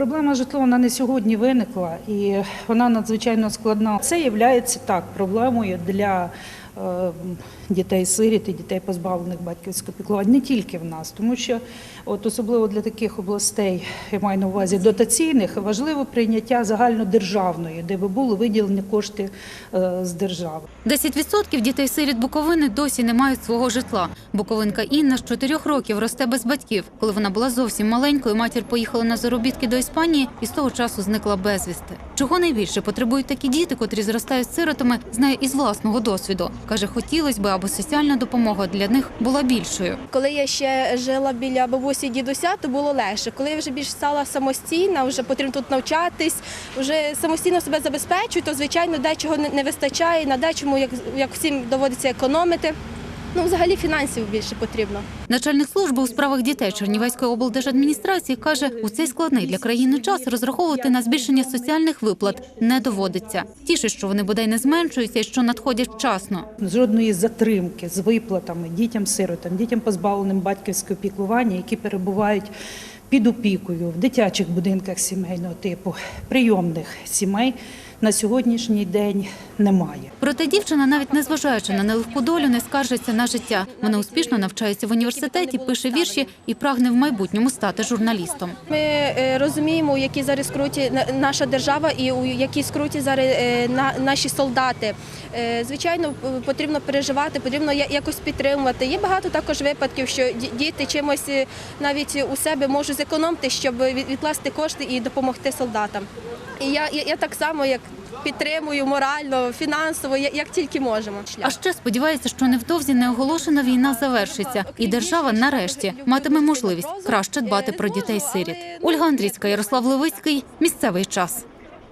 Проблема житло вона не сьогодні виникла і вона надзвичайно складна. Це є так проблемою для дітей сиріт і дітей позбавлених батьківського піклування не тільки в нас, тому що от особливо для таких областей, я маю на увазі дотаційних, важливо прийняття загальнодержавної, де би були виділені кошти е, з держави. 10% дітей-сиріт Буковини досі не мають свого житла. Буковинка Інна з 4 років росте без батьків. Коли вона була зовсім маленькою, матір поїхала на заробітки до Іспанії і з того часу зникла безвісти. Чого найбільше потребують такі діти, котрі зростають сиротами, знає із власного досвіду. Каже, хотілося би, аби соціальна допомога для них була більшою. Коли я ще жила біля бабусі і дідуся, то було легше. Коли я вже більш стала самостійна, вже потрібно тут навчатись, вже самостійно себе забезпечую, то звичайно дечого не вистачає, на дечому, як, як всім доводиться економити. Ну, взагалі фінансів більше потрібно. Начальник служби у справах дітей Чернівецької облдержадміністрації каже, у цей складний для країни час розраховувати на збільшення соціальних виплат не доводиться. Тішить, що вони бодай не зменшуються і що надходять вчасно. жодної затримки з виплатами дітям-сиротам, дітям позбавленим батьківського піклування, які перебувають під опікою в дитячих будинках сімейного типу, прийомних сімей на сьогоднішній день немає. Проте дівчина, навіть не зважаючи на нелегку долю, не скаржиться на життя. Вона успішно навчається в університеті, пише вірші і прагне в майбутньому стати журналістом. Ми е, розуміємо, у якій зараз скруті на- наша держава і у якій скруті зараз е, на- наші солдати. Е, Звичайно, потрібно переживати, потрібно я- якось підтримувати. Є багато також випадків, що ді- діти чимось навіть у себе можуть зекономити, щоб відкласти кошти і допомогти солдатам. І я, я, я так само як підтримую морально, фінансово, як тільки можемо. А ще сподівається, що невдовзі неоголошена війна завершиться, і держава нарешті матиме можливість краще дбати про дітей-сиріт. Ольга Андрійська, Ярослав Левицький. Місцевий час.